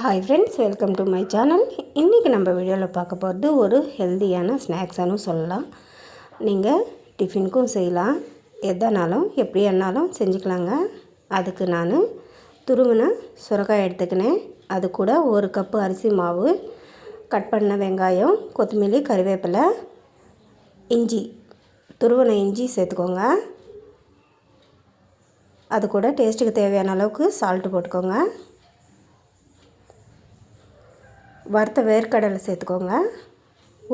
Hi friends welcome to my channel இன்றைக்கி நம்ம வீடியோவில் பார்க்க போகிறது ஒரு ஹெல்த்தியான ஸ்நாக்ஸானும் சொல்லலாம். நீங்கள் டிஃபினுக்கும் செய்யலாம். எதனாலும் எப்படியானாலும் செஞ்சுக்கலாங்க. அதுக்கு நான் துருவின சுரக்காய் எடுத்துக்கினேன். அது கூட ஒரு கப்பு அரிசி மாவு கட் பண்ண வெங்காயம் கொத்தமல்லி கறிவேப்பிலை இஞ்சி. துருவன இஞ்சி சேர்த்துக்கோங்க. அது கூட டேஸ்ட்டுக்கு தேவையான அளவுக்கு சால்ட்டு போட்டுக்கோங்க. வறுத்த வேர்க்கடலை சேர்த்துக்கோங்க.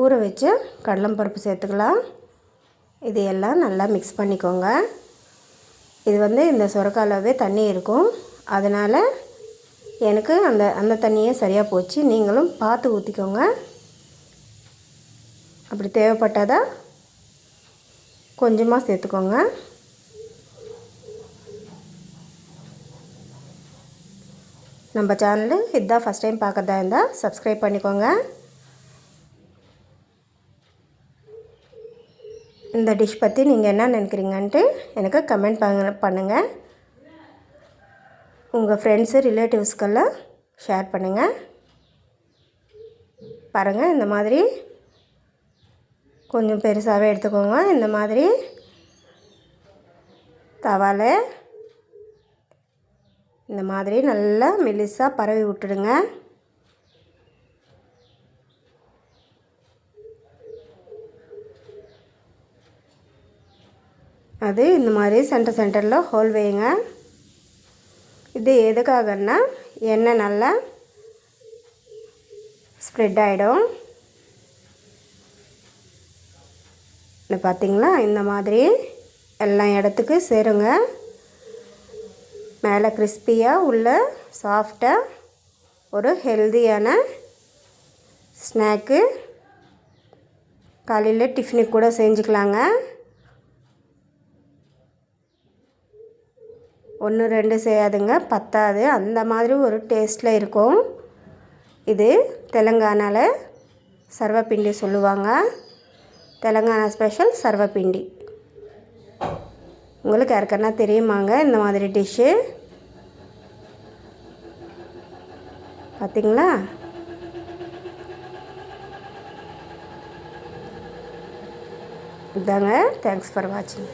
ஊற வச்சு கடலம்பருப்பு சேர்த்துக்கலாம். இது எல்லாம் நல்லா மிக்ஸ் பண்ணிக்கோங்க. இது வந்து இந்த சுரக்காலவே தண்ணி இருக்கும். அதனால் எனக்கு அந்த அந்த தண்ணியே சரியாக போச்சு. நீங்களும் பார்த்து ஊற்றிக்கோங்க அப்படி தேவைப்பட்டால் கொஞ்சமாக சேர்த்துக்கோங்க. நம்ம சேனலு இதுதான் ஃபஸ்ட் டைம் பார்க்குறதா இருந்தால் சப்ஸ்கிரைப் பண்ணிக்கோங்க. இந்த டிஷ் பற்றி நீங்கள் என்ன நினைக்கிறீங்கன்ட்டு எனக்கு கமெண்ட் பண்ண பண்ணுங்கள் உங்கள் ஃப்ரெண்ட்ஸு ரிலேட்டிவ்ஸ்க்கெல்லாம் ஷேர் பண்ணுங்கள் பாருங்கள் இந்த மாதிரி கொஞ்சம் பெருசாகவே எடுத்துக்கோங்க. இந்த மாதிரி தவாலை இந்த மாதிரி நல்லா மெலிசாக பரவி விட்டுடுங்க. அது இந்த மாதிரி சென்டர் சென்டரில் ஹோல் வைங்க. இது எதுக்காகன்னா எண்ணெய் நல்லா ஸ்ப்ரெட் ஆகிடும் பார்த்திங்களா இந்த மாதிரி எல்லா இடத்துக்கு சேருங்க. மேலே கிறிஸ்பியாக உள்ள சாஃப்டாக ஒரு ஹெல்தியான ஸ்நாக்கு காலையில் டிஃபனுக்கு கூட செஞ்சுக்கலாங்க. ஒன்று ரெண்டு செய்யாதுங்க. பத்தாது. அந்த மாதிரி ஒரு டேஸ்ட்டில் இருக்கும். இது தெலுங்கானாவில் சர்வப்பிண்டி சொல்லுவாங்க. தெலுங்கானா ஸ்பெஷல் சர்வப்பிண்டி. உங்களுக்கு யாருக்கன்னா தெரியுமாங்க இந்த மாதிரி டிஷ்ஷு பார்த்தீங்களா இதாங்க தேங்க்ஸ் ஃபார் வாட்சிங்